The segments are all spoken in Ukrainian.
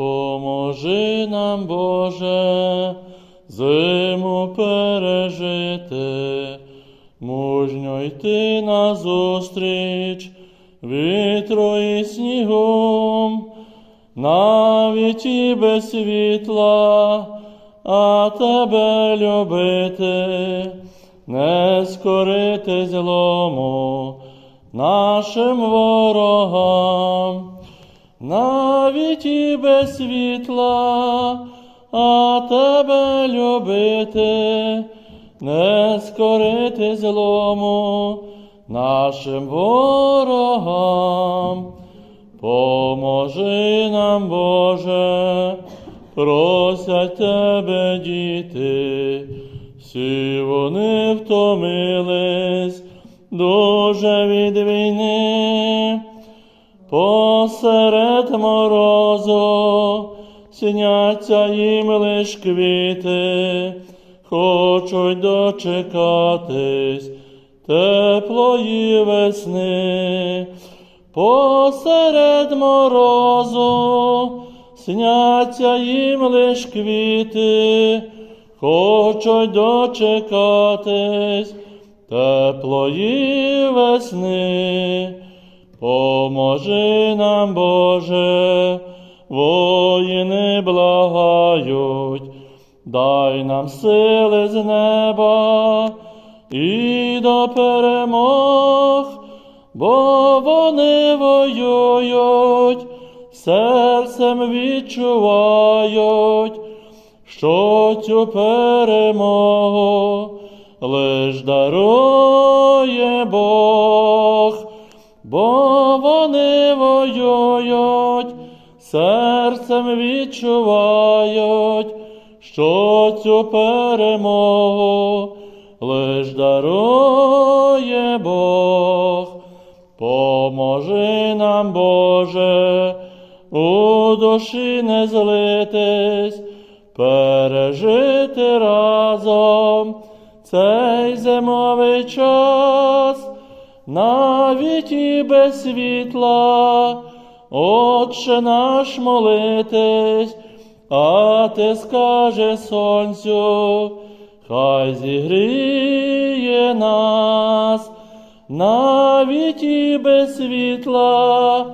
Поможи нам, Боже, зиму пережити, мужньо йти назустріч вітру і снігом, навіть і без світла, а тебе любити, не скорити злому нашим ворогам навіть без світла, а тебе любити, не скорити злому нашим ворогам. Поможи нам, Боже, просять тебе, діти, всі вони втомились дуже від війни. Посеред морозу сняться їм лиш квіти, хочуть дочекатись теплої весни. Посеред морозу сняться їм лиш квіти, хочуть дочекатись теплої весни. Поможи нам, Боже, воїни благають, дай нам сили з неба і до перемог, бо вони воюють, серцем відчувають, що цю перемогу лиш дарує Бог бо вони воюють, серцем відчувають, що цю перемогу лиш дарує Бог. Поможи нам, Боже, у душі не злитись, пережити разом цей зимовий час навіть і без світла, Отче наш молитись, а ти скаже сонцю, хай зігріє нас, навіть і без світла,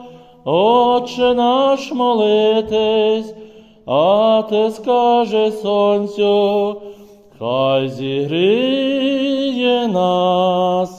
Отче наш молитись, а ти скаже сонцю, хай зігріє нас.